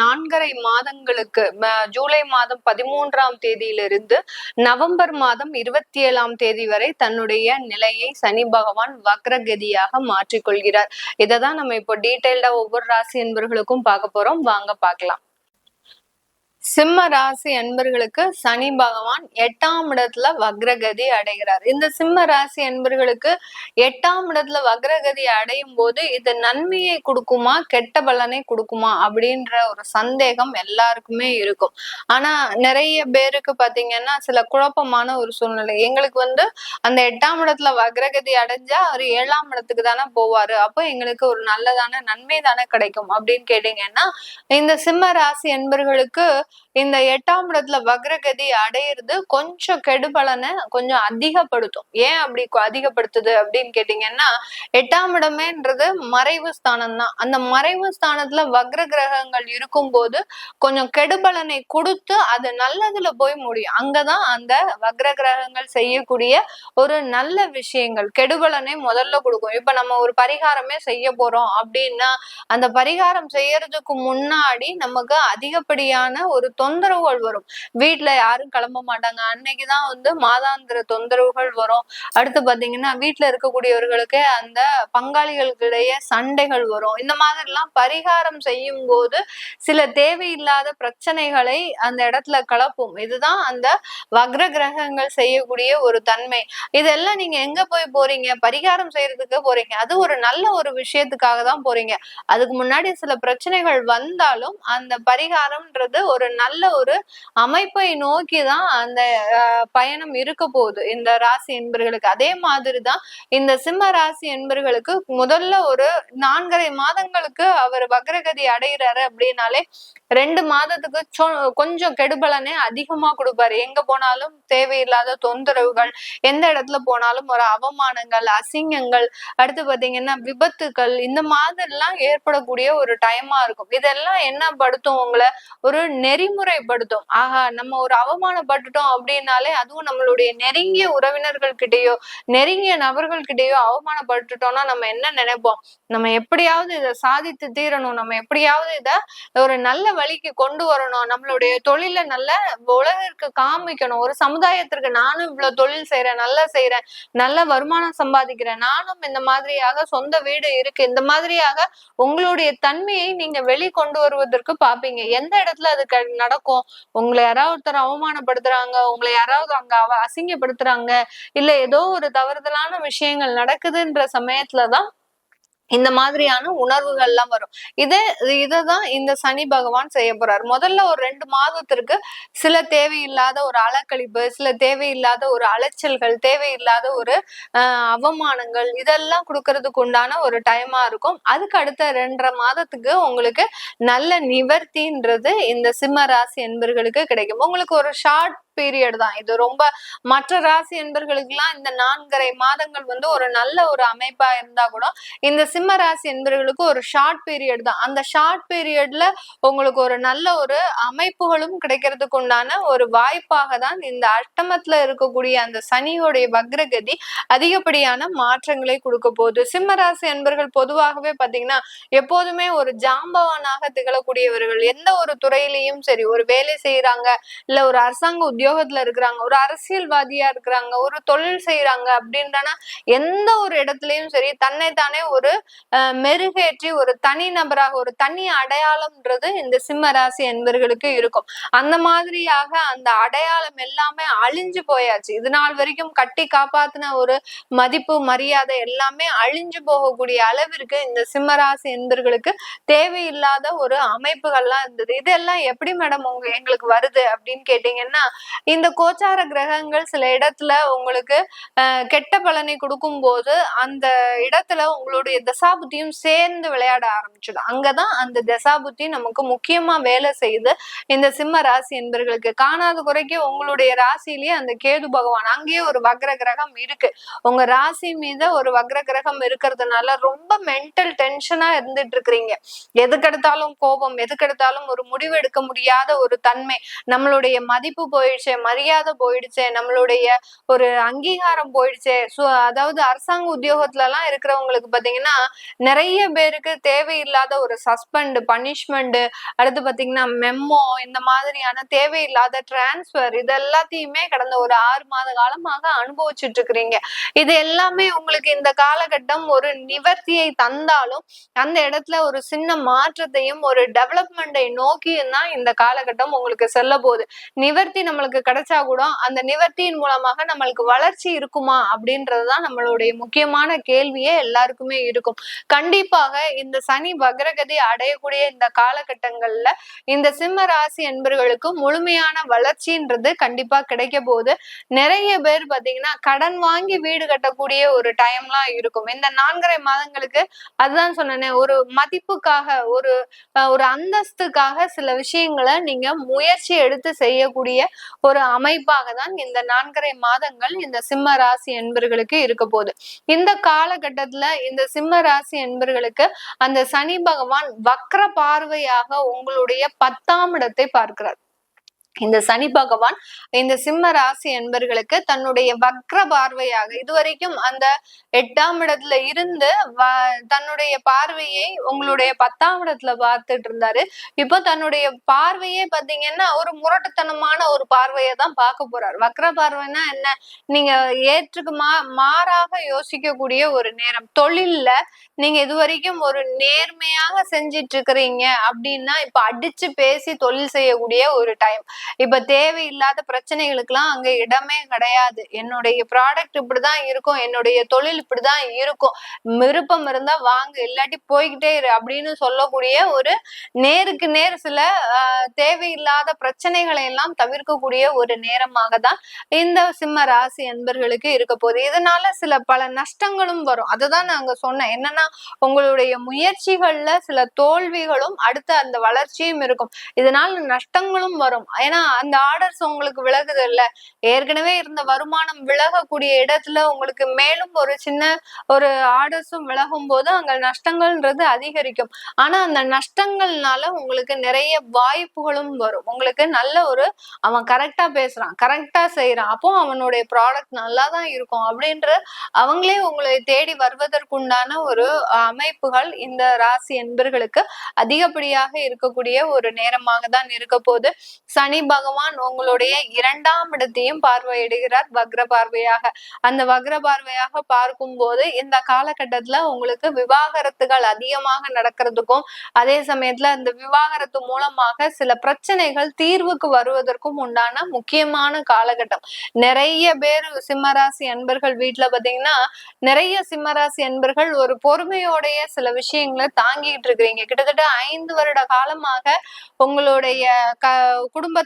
நான்கரை மாதங்களுக்கு ஜூலை மாதம் பதிமூன்றாம் தேதியிலிருந்து நவம்பர் மாதம் இருபத்தி ஏழாம் தேதி வரை தன்னுடைய நிலையை சனி பகவான் வக்ரகதியாக மாற்றிக்கொள்கிறார். இதை தான் நம்ம இப்போ டீட்டெயில்டா ஒவ்வொரு ராசி என்பவர்களுக்கும் பார்க்க போறோம். வாங்க பார்க்கலாம். சிம்ம ராசி அன்பர்களுக்கு சனி பகவான் எட்டாம் இடத்துல வக்ரகதி அடைகிறார். இந்த சிம்ம ராசி அன்பர்களுக்கு எட்டாம் இடத்துல வக்ரகதி அடையும் போது இது நன்மையை கொடுக்குமா கெட்ட பலனை கொடுக்குமா அப்படின்ற ஒரு சந்தேகம் எல்லாருக்குமே இருக்கும். ஆனா நிறைய பேருக்கு பாத்தீங்கன்னா சில குழப்பமான ஒரு சூழ்நிலை. எங்களுக்கு வந்து அந்த எட்டாம் இடத்துல வக்ரகதி அடைஞ்சா அவர் ஏழாம் இடத்துக்கு தானே போவாரு. அப்போ எங்களுக்கு ஒரு நல்லதான நன்மை தானே கிடைக்கும் அப்படின்னு கேட்டீங்கன்னா இந்த சிம்ம ராசி என்பர்களுக்கு இந்த எட்டாம் இடத்துல வக்ரகதி அடையிறது கொஞ்சம் கெடுபலனை கொஞ்சம் அதிகப்படுத்தும். ஏன் அப்படி அதிகப்படுத்துது அப்படின்னு கேட்டீங்கன்னா எட்டாம் இடமேன்றது மறைவு ஸ்தானம் தான் அந்த மறைவு ஸ்தானத்துல வக்ர கிரகங்கள் இருக்கும்போது கொஞ்சம் கெடுபலனை கொடுத்து அது நல்லதுல போய் முடியும். அங்கதான் அந்த வக்ர கிரகங்கள் செய்யக்கூடிய ஒரு நல்ல விஷயங்கள் கெடுபலனை முதல்ல கொடுக்கும். இப்ப நம்ம ஒரு பரிகாரமே செய்ய போறோம் அப்படின்னா அந்த பரிகாரம் செய்யறதுக்கு முன்னாடி நமக்கு அதிகப்படியான ஒரு தொந்தரவுகள் வரும். வீட்டுல யாரும் கிளம்ப மாட்டாங்க. அன்னைக்குதான் வந்து மாதாந்திர தொந்தரவுகள் வரும். அடுத்து பாத்தீங்கன்னா வீட்டுல இருக்கக்கூடியவர்களுக்கு அந்த பங்காளிகளுக்கிடையே சண்டைகள் வரும். இந்த மாதிரி எல்லாம் பரிகாரம் செய்யும் போது சில தேவையில்லாத பிரச்சனைகளை அந்த இடத்துல கலப்பும். இதுதான் அந்த வக்ர கிரகங்கள் செய்யக்கூடிய ஒரு தன்மை. இதெல்லாம் நீங்க எங்க போய் போறீங்க? பரிகாரம் செய்யறதுக்கு போறீங்க. அது ஒரு நல்ல ஒரு விஷயத்துக்காக தான் போறீங்க. அதுக்கு முன்னாடி சில பிரச்சனைகள் வந்தாலும் அந்த பரிகாரம்ன்றது ஒரு நல்ல ஒரு அமைப்பை நோக்கி தான் அந்த பயணம் இருக்க போகுது. இந்த ராசி என்பர்களுக்கு. அதே மாதிரிதான் இந்த சிம்ம ராசி என்பர்களுக்கு முதல்ல ஒரு நான்கரை மாதங்களுக்கு அவர் வக்ரகதி அடைகிறாரு அப்படின்னாலே ரெண்டு மாதத்துக்கு கொஞ்சம் கெடுபலனே அதிகமா கொடுப்பாரு. எங்க போனாலும் தேவையில்லாத தொந்தரவுகள் எந்த இடத்துல போனாலும் ஒரு அவமானங்கள் அசிங்கங்கள் அடுத்து பாத்தீங்கன்னா விபத்துக்கள் இந்த மாதிரிலாம் ஏற்படக்கூடிய ஒரு டைமா இருக்கும். இதெல்லாம் என்ன படுத்தும்? உங்களை ஒரு நெறிமுறைப்படுத்தும். ஆஹா நம்ம ஒரு அவமானப்பட்டுட்டோம் அப்படின்னாலே அதுவும் நம்மளுடைய நெருங்கிய உறவினர்கள் கிட்டேயோ நெருங்கிய நபர்கள் கிட்டேயோ அவமானப்பட்டுட்டோம்னா நம்ம என்ன நினைப்போம்? நம்ம எப்படியாவது இதை சாதித்து தீரணும். நம்ம எப்படியாவது இத ஒரு நல்ல வழிக்கு கொண்டு வரணும். நம்மளுடைய தொழில நல்ல உலகிற்கு காமிக்கணும். ஒரு சமுதாயத்திற்கு நானும் இவ்வளவு தொழில் செய்யறேன் நல்லா செய்யறேன் நல்ல வருமானம் சம்பாதிக்கிறேன். நானும் இந்த மாதிரியாக சொந்த வீடு இருக்கு. இந்த மாதிரியாக உங்களுடைய தன்மையை நீங்க வெளிக்கொண்டு வருவதற்கு பாப்பீங்க எந்த இடத்துல அது நடக்கும்? உங்களை யாராவது ஒருத்தர் அவமானப்படுத்துறாங்க உங்களை யாராவது அங்க அசிங்கப்படுத்துறாங்க இல்ல ஏதோ ஒரு தவறுதலான விஷயங்கள் நடக்குதுன்ற சமயத்துலதான் இந்த மாதிரியான உணர்வுகள்லாம் வரும். இதே இததான் இந்த சனி பகவான் செய்ய போறார். முதல்ல ஒரு ரெண்டு மாதத்திற்கு சில தேவையில்லாத ஒரு அலக்கழிப்பு சில தேவையில்லாத ஒரு அலைச்சல்கள் தேவையில்லாத ஒரு ஆஹ் அவமானங்கள் இதெல்லாம் கொடுக்கறதுக்கு உண்டான ஒரு டைமா இருக்கும். அதுக்கு அடுத்த ரெண்டரை மாதத்துக்கு உங்களுக்கு நல்ல நிவர்த்தின்றது இந்த சிம்ம ராசி என்பர்களுக்கு கிடைக்கும். உங்களுக்கு ஒரு ஷார்ட் பீரியட் தான். இது ரொம்ப மற்ற ராசி என்பர்களுக்கெல்லாம் இந்த நான்கரை மாதங்கள் வந்து ஒரு நல்ல ஒரு அமைப்பா இருந்தா கூட இந்த சிம்ம ராசி என்பர்களுக்கு ஒரு ஷார்ட் பீரியட் தான். அந்த ஷார்ட் பீரியட்ல உங்களுக்கு ஒரு நல்ல ஒரு அமைப்புகளும் கிடைக்கிறதுக்கு உண்டான ஒரு வாய்ப்பாக தான் இந்த அஷ்டமத்துல இருக்கக்கூடிய அந்த சனியோடைய வக்ரகதி அதிகப்படியான மாற்றங்களை கொடுக்க போகுது. சிம்ம ராசி என்பர்கள் பொதுவாகவே பாத்தீங்கன்னா எப்போதுமே ஒரு ஜாம்பவானாக திகழக்கூடியவர்கள். எந்த ஒரு துறையிலையும் சரி ஒரு வேலை செய்யறாங்க இல்ல ஒரு அரசாங்க உத்தியோகத்துல இருக்கிறாங்க. ஒரு அரசியல்வாதியா இருக்கிறாங்க. ஒரு தொழில் செய்யறாங்க அப்படின்றனா எந்த ஒரு இடத்துலயும் சரி தன்னை தானே ஒரு மெருகேற்றி ஒரு தனி நபராக ஒரு தனி அடையாளம்ன்றது இந்த சிம்ம ராசி என்பர்களுக்கு இருக்கும். அந்த மாதிரியாக அந்த அடையாளம் எல்லாமே அழிஞ்சு போயாச்சு. இது நாள் வரைக்கும் கட்டி காப்பாத்தின ஒரு மதிப்பு மரியாதை எல்லாமே அழிஞ்சு போகக்கூடிய அளவிற்கு இந்த சிம்மராசி என்பர்களுக்கு தேவையில்லாத ஒரு அமைப்புகள்லாம் இருந்தது. இதெல்லாம் எப்படி மேடம் உங்க எங்களுக்கு வருது அப்படின்னு கேட்டீங்கன்னா இந்த கோச்சார கிரகங்கள் சில இடத்துல உங்களுக்கு கெட்ட பலனை கொடுக்கும் போது அந்த இடத்துல உங்களுடைய தசாபுத்தியும் சேர்ந்து விளையாட ஆரம்பிச்சிடும். அங்கதான் அந்த தசாபுத்தி நமக்கு முக்கியமா வேலை செய்யுது இந்த சிம்ம ராசி என்பர்களுக்கு காணாத குறைக்கு உங்களுடைய ராசியிலேயே அந்த கேது பகவான் அங்கேயே ஒரு வக்ர கிரகம் இருக்கு. உங்க ராசி மீது ஒரு வக்ர கிரகம் இருக்கிறதுனால ரொம்ப மென்டல் டென்ஷனா இருந்துட்டு இருக்கிறீங்க எதுக்கெடுத்தாலும் கோபம் எதுக்கெடுத்தாலும் ஒரு முடிவு எடுக்க முடியாத ஒரு தன்மை நம்மளுடைய மதிப்பு போயிடுச்சு மரியாதை போயிடுச்சு நம்மளுடைய ஒரு அங்கீகாரம் போயிடுச்சு. அதாவது அரசாங்க உத்தியோகத்துல எல்லாம் இருக்கிறவங்களுக்கு பாத்தீங்கன்னா நிறைய பேருக்கு தேவையில்லாத ஒரு சஸ்பெண்ட் பனிஷ்மெண்ட் அடுத்து பாத்தீங்கன்னா மெம்மோ இந்த மாதிரியான தேவையில்லாத டிரான்ஸ்பர் இது எல்லாத்தையுமே கடந்த ஒரு ஆறு மாத காலமாக அனுபவிச்சுட்டு இருக்கிறீங்க இது எல்லாமே உங்களுக்கு இந்த காலகட்டம் ஒரு நிவர்த்தியை தந்தாலும் அந்த இடத்துல ஒரு சின்ன மாற்றத்தையும் ஒரு டெவலப்மெண்டை நோக்கியும் தான் இந்த காலகட்டம் உங்களுக்கு செல்ல போகுது நிவர்த்தி நம்மளுக்கு கிடைச்சா கூட அந்த நிவர்த்தியின் மூலமாக நம்மளுக்கு வளர்ச்சி இருக்குமா அப்படின்றதுதான் நம்மளுடைய முக்கியமான கேள்வியே எல்லாருக்குமே இருக்கும். கண்டிப்பாக இந்த சனி வக்ரகதி அடையக்கூடிய இந்த காலகட்டங்கள்ல இந்த சிம்ம ராசி என்பர்களுக்கு முழுமையான வளர்ச்சின்றது கண்டிப்பா கிடைக்க போது நிறைய பேர் பாத்தீங்கன்னா கடன் வாங்கி வீடு கட்டக்கூடிய ஒரு டைம்லாம் இருக்கும். இந்த நான்கரை மாதங்களுக்கு அதுதான் சொன்னேன் ஒரு மதிப்புக்காக ஒரு ஒரு அந்தஸ்துக்காக சில விஷயங்களை நீங்க முயற்சி எடுத்து செய்யக்கூடிய ஒரு அமைப்பாக தான் இந்த நான்கரை மாதங்கள் இந்த சிம்ம ராசி என்பர்களுக்கு இருக்க போகுது. இந்த காலகட்டத்துல இந்த சிம்ம ராசி என்பர்களுக்கு அந்த சனி பகவான் வக்ர பார்வையாக உங்களுடைய பத்தாம் இடத்தை பார்க்கிறார். இந்த சனி பகவான் இந்த சிம்ம ராசி என்பர்களுக்கு தன்னுடைய வக்ர பார்வையாக இதுவரைக்கும் அந்த எட்டாம் இடத்துல இருந்து தன்னுடைய பார்வையை உங்களுடைய பத்தாம் இடத்துல பார்த்துட்டு இருந்தாரு. இப்போ தன்னுடைய பார்வையே பாத்தீங்கன்னா ஒரு முரட்டுத்தனமான ஒரு பார்வையை தான் பார்க்க போறாரு. வக்ர பார்வைனா என்ன? நீங்க ஏற்றுக்கு மா மாறாக யோசிக்கக்கூடிய ஒரு நேரம். தொழில்ல நீங்க இதுவரைக்கும் ஒரு நேர்மையாக செஞ்சிட்டு இருக்கிறீங்க அப்படின்னா இப்ப அடிச்சு பேசி தொழில் செய்யக்கூடிய ஒரு டைம் இப்ப தேவையில்லாத பிரச்சனைகளுக்கெல்லாம் அங்க இடமே கிடையாது. என்னுடைய ப்ராடக்ட் இப்படிதான் இருக்கும். என்னுடைய தொழில் இப்படிதான் இருக்கும். விருப்பம் இருந்தா வாங்க. இல்லாட்டி போய்கிட்டே இரு அப்படின்னு சொல்லக்கூடிய ஒரு நேருக்கு நேர் சில தேவையில்லாத பிரச்சனைகளை எல்லாம் தவிர்க்கக்கூடிய ஒரு நேரமாக தான் இந்த சிம்ம ராசி என்பர்களுக்கு இருக்க போகுது. இதனால சில பல நஷ்டங்களும் வரும். அதுதான் நாங்க சொன்னேன். என்னன்னா உங்களுடைய முயற்சிகள்ல சில தோல்விகளும் அடுத்த அந்த வளர்ச்சியும் இருக்கும். இதனால நஷ்டங்களும் வரும். ஏன்னா அந்த ஆர்டர்ஸ் உங்களுக்கு விலகுது இல்ல ஏற்கனவே இருந்த வருமானம் விலகக்கூடிய இடத்துல உங்களுக்கு மேலும் ஒரு சின்ன ஒரு ஆர்டர்ஸும் விலகும் போது அங்க நஷ்டங்கள்ன்றது அதிகரிக்கும். ஆனா அந்த நஷ்டங்கள்னால உங்களுக்கு நிறைய வாய்ப்புகளும் வரும். உங்களுக்கு நல்ல ஒரு அவன் கரெக்டா பேசுறான் கரெக்டா செய்யறான் அப்போ அவனுடைய ப்ராடக்ட் நல்லா தான் இருக்கும் அப்படின்ற அவங்களே உங்களை தேடி வருவதற்குண்டான ஒரு அமைப்புகள் இந்த ராசி என்பர்களுக்கு அதிகப்படியாக இருக்கக்கூடிய ஒரு நேரமாக தான் இருக்க போது சனி பகவான் உங்களுடைய இரண்டாம் இடத்தையும் பார்வையிடுகிறார் வக்ர பார்வையாக. அந்த வக்ர பார்வையாக பார்க்கும் போது இந்த காலகட்டத்துல உங்களுக்கு விவாகரத்துகள் அதிகமாக நடக்கிறதுக்கும் அதே சமயத்துல இந்த விவாகரத்து மூலமாக சில பிரச்சனைகள் தீர்வுக்கு வருவதற்கும் உண்டான முக்கியமான காலகட்டம். நிறைய பேர் சிம்மராசி அன்பர்கள் வீட்டுல பாத்தீங்கன்னா நிறைய சிம்மராசி அன்பர்கள் ஒரு பொறுமையோடைய சில விஷயங்களை தாங்கிட்டு இருக்கிறீங்க. கிட்டத்தட்ட ஐந்து வருட காலமாக உங்களுடைய க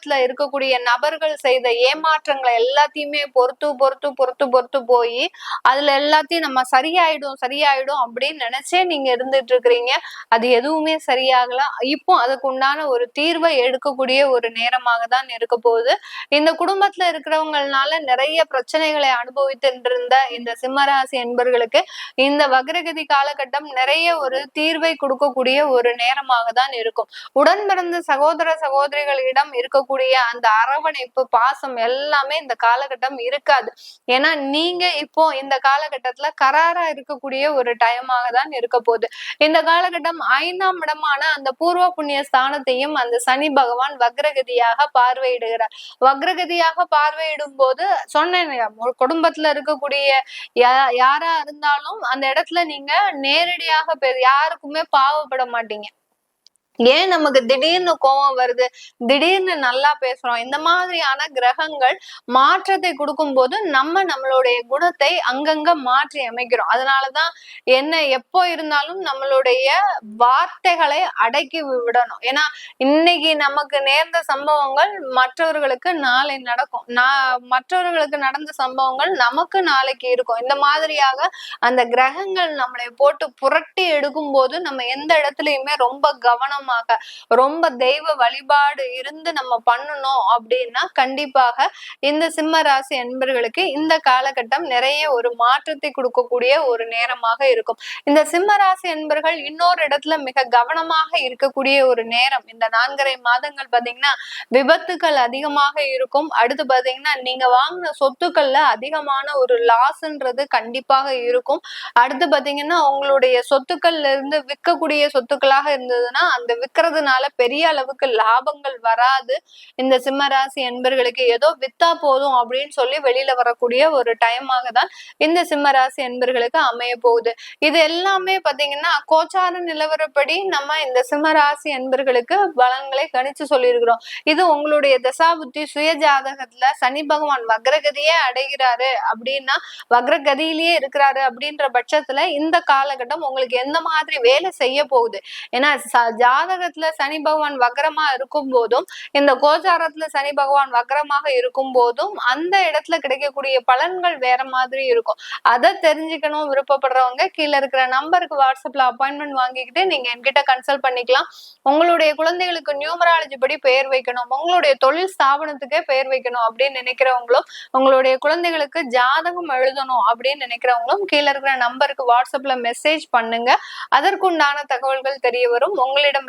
உலகத்துல இருக்கக்கூடிய நபர்கள் செய்த ஏமாற்றங்களை எல்லாத்தையுமே பொறுத்து பொறுத்து பொறுத்து பொறுத்து போய் அதுல எல்லாத்தையும் நம்ம சரியாயிடும் சரியாயிடும் அப்படின்னு நினைச்சே நீங்க இருந்துட்டு இருக்கிறீங்க. அது எதுவுமே சரியாகல. இப்போ அதுக்கு உண்டான ஒரு தீர்வை எடுக்கக்கூடிய ஒரு நேரமாக தான் இருக்க போகுது. இந்த குடும்பத்துல இருக்கிறவங்கனால நிறைய பிரச்சனைகளை அனுபவித்துட்டு இருந்த இந்த சிம்மராசி என்பர்களுக்கு இந்த வக்ரகதி காலகட்டம் நிறைய ஒரு தீர்வை கொடுக்கக்கூடிய ஒரு நேரமாக தான் இருக்கும். உடன் பிறந்த சகோதர சகோதரிகளிடம் இருக்கக்கூடிய அந்த அரவணைப்பு பாசம் எல்லாமே இந்த காலகட்டம் இருக்காது. ஏன்னா நீங்க இப்போ இந்த காலகட்டத்துல கராரா இருக்கக்கூடிய ஒரு டைமாக தான் இருக்க போகுது. இந்த காலகட்டம் ஐந்தாம் இடமான அந்த பூர்வ புண்ணிய ஸ்தானத்தையும் அந்த சனி பகவான் வக்ரகதியாக பார்வையிடுகிறார். வக்ரகதியாக பார்வையிடும் போது சொன்னேன் ஒரு குடும்பத்துல இருக்கக்கூடிய யா- யாரா இருந்தாலும் அந்த இடத்துல நீங்க நேரடியாக யாருக்குமே பாவப்பட மாட்டீங்க. ஏன் நமக்கு திடீர்னு கோபம் வருது? திடீர்னு நல்லா பேசுறோம். இந்த மாதிரியான கிரகங்கள் மாற்றத்தை கொடுக்கும் போது நம்ம நம்மளுடைய குணத்தை அங்கங்க மாற்றி அமைக்கிறோம். அதனாலதான் என்ன எப்போ இருந்தாலும் நம்மளுடைய வார்த்தைகளை அடக்கி விடணும். ஏன்னா இன்னைக்கு நமக்கு நேர்ந்த சம்பவங்கள் மற்றவர்களுக்கு நாளை நடக்கும். நான் மற்றவர்களுக்கு நடந்த சம்பவங்கள் நமக்கு நாளைக்கு இருக்கும். இந்த மாதிரியாக அந்த கிரகங்கள் நம்மளை போட்டு புரட்டி எடுக்கும் போது நம்ம எந்த இடத்துலயுமே ரொம்ப கவனம் கவனமாக ரொம்ப தெய்வ வழிபாடு இருந்து நம்ம பண்ணணும் அப்படின்னா கண்டிப்பாக இந்த சிம்ம ராசி அன்பர்களுக்கு இந்த காலகட்டம் நிறைய ஒரு மாற்றத்தை கொடுக்கக்கூடிய ஒரு நேரமாக இருக்கும். இந்த சிம்ம ராசி அன்பர்கள் இன்னொரு இடத்துல மிக கவனமாக இருக்கக்கூடிய ஒரு நேரம். இந்த நான்கரை மாதங்கள் பாத்தீங்கன்னா விபத்துக்கள் அதிகமாக இருக்கும். அடுத்து பாத்தீங்கன்னா நீங்க வாங்கின சொத்துக்கள்ல அதிகமான ஒரு லாஸ்ன்றது கண்டிப்பாக இருக்கும். அடுத்து பாத்தீங்கன்னா உங்களுடைய சொத்துக்கள்ல இருந்து விற்கக்கூடிய சொத்துக்களாக இருந்ததுன்னா அந்த விற்கிறதுனால பெரிய அளவுக்கு லாபங்கள் வராது. இந்த சிம்மராசி என்பர்களுக்கு ஏதோ வித்தா போதும் அப்படின்னு சொல்லி வெளியில வரக்கூடிய ஒரு டைமாக தான் இந்த சிம்மராசி என்பர்களுக்கு அமைய போகுது. இது எல்லாமே பாத்தீங்கன்னா கோச்சார நிலவரப்படி நம்ம இந்த சிம்மராசி என்பர்களுக்கு பலன்களை கணிச்சு சொல்லியிருக்கிறோம். இது உங்களுடைய தசாபுத்தி சுய ஜாதகத்துல சனி பகவான் வக்ரகதியே அடைகிறாரு அப்படின்னா வக்ரகதியிலேயே இருக்கிறாரு அப்படின்ற பட்சத்துல இந்த காலகட்டம் உங்களுக்கு எந்த மாதிரி வேலை செய்ய போகுது? ஏன்னா ஜாதகத்துல சனி பகவான் வக்ரமா இருக்கும் போதும் இந்த கோச்சாரத்துல சனி பகவான் வக்ரமாக இருக்கும் போதும் அந்த இடத்துல கிடைக்கக்கூடிய பலன்கள் வேற மாதிரி இருக்கும். அதை தெரிஞ்சுக்கணும் விருப்பப்படுறவங்க கீழே இருக்கிற நம்பருக்கு வாட்ஸ்அப்ல அப்பாயின்மெண்ட் வாங்கிக்கிட்டு நீங்க என்கிட்ட கன்சல்ட் பண்ணிக்கலாம். உங்களுடைய குழந்தைகளுக்கு நியூமராலஜி படி பெயர் வைக்கணும். உங்களுடைய தொழில் ஸ்தாபனத்துக்கே பெயர் வைக்கணும் அப்படின்னு நினைக்கிறவங்களும் உங்களுடைய குழந்தைகளுக்கு ஜாதகம் எழுதணும் அப்படின்னு நினைக்கிறவங்களும் கீழே இருக்கிற நம்பருக்கு வாட்ஸ்அப்ல மெசேஜ் பண்ணுங்க. அதற்குண்டான தகவல்கள் தெரிய வரும். உங்களிடம்